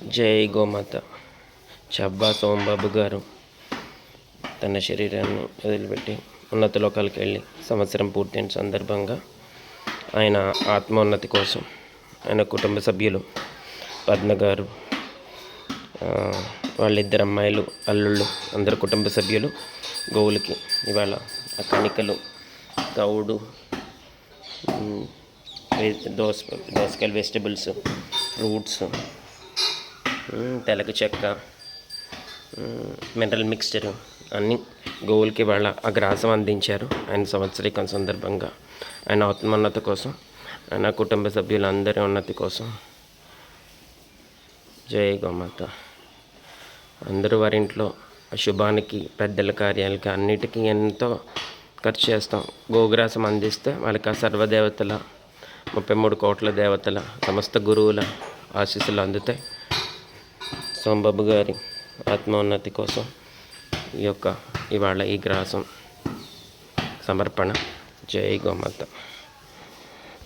జై గోమాత. చబ్బా సోంబాబు గారు తన శరీరాన్ని వదిలిపెట్టి ఉన్నత లోకాలకు వెళ్ళి సంవత్సరం పూర్తయిన సందర్భంగా ఆయన ఆత్మోన్నతి కోసం ఆయన కుటుంబ సభ్యులు పద్మ గారు వాళ్ళిద్దరు అమ్మాయిలు అల్లుళ్ళు అందరు కుటుంబ సభ్యులు గోవులకి ఇవాళ ఆ కణికలు తౌడు దోస దోసకాయలు వెజిటబుల్స్ ఫ్రూట్స్ తెలక చెక్క మినరల్ మిక్స్చర్ అన్నీ గోవులకి వాళ్ళ ఆ గ్రాసం అందించారు. ఆయన సంవత్సరికం సందర్భంగా ఆయన ఆత్మోన్నత కోసం ఆయన కుటుంబ సభ్యులందరి ఉన్నతి కోసం జయ గోమాత. అందరూ వారి ఇంట్లో ఆ శుభానికి పెద్దల కార్యాలకి అన్నిటికీ ఎంతో ఖర్చు చేస్తాం. గోగ్రాసం అందిస్తే వాళ్ళకి ఆ సర్వదేవతల ముప్పై మూడు కోట్ల దేవతల సమస్త గురువుల ఆశీస్సులు అందుతాయి. సోంబాబు గారి ఆత్మోన్నతి కోసం ఈ యొక్క ఇవాళ ఈ గ్రాసం సమర్పణ. జై గోమాత.